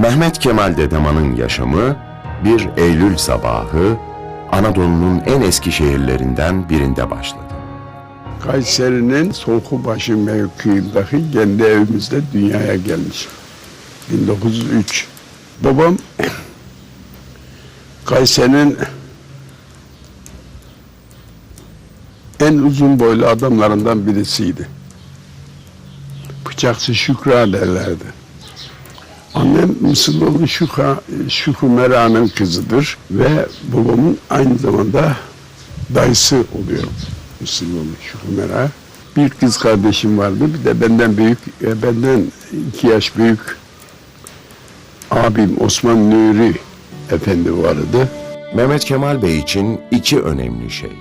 Mehmet Kemal Dedeman'ın yaşamı bir Eylül sabahı Anadolu'nun en eski şehirlerinden birinde başladı. Kayseri'nin Solkubaşı mevkiindeki kendi evimizde dünyaya gelmiş. 1903. Babam Kayseri'nin en uzun boylu adamlarından birisiydi. Bıçakçı Şükra derlerdi. Annem Mısırlıoğlu Şükra, Şükrü Mera'nın kızıdır ve babamın aynı zamanda dayısı oluyor. Mısırlıoğlu Şükrü Mera. Bir kız kardeşim vardı. Bir de benden büyük, e, benden iki yaş büyük abim Osman Nuri Efendi vardı. Mehmet Kemal Bey için iki önemli şey.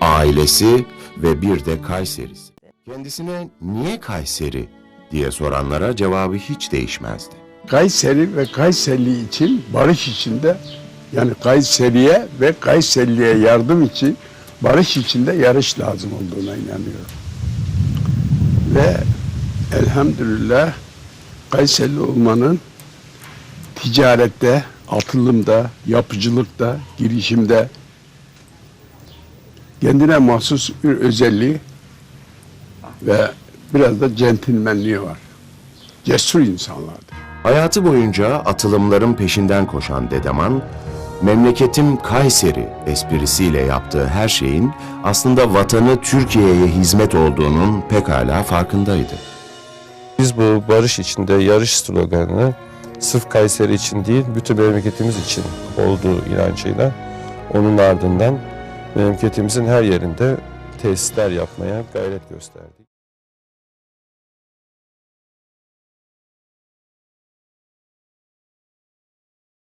Ailesi ve bir de Kayseri'si. Kendisine niye Kayseri diye soranlara cevabı hiç değişmezdi. Kayseri ve Kayserili için barış içinde yani Kayseri'ye ve Kayserili'ye yardım için barış içinde yarış lazım olduğuna inanıyorum. Ve elhamdülillah Kayserili olmanın ticarette, atılımda, yapıcılıkta, girişimde kendine mahsus bir özelliği ve biraz da centilmenliği var. Cesur insanlardı. Hayatı boyunca atılımların peşinden koşan Dedeman, memleketim Kayseri esprisiyle yaptığı her şeyin aslında vatanı Türkiye'ye hizmet olduğunun pekala farkındaydı. Biz bu barış içinde yarış sloganını sırf Kayseri için değil, bütün memleketimiz için olduğu inancıyla onun ardından memleketimizin her yerinde tesisler yapmaya gayret gösterdik.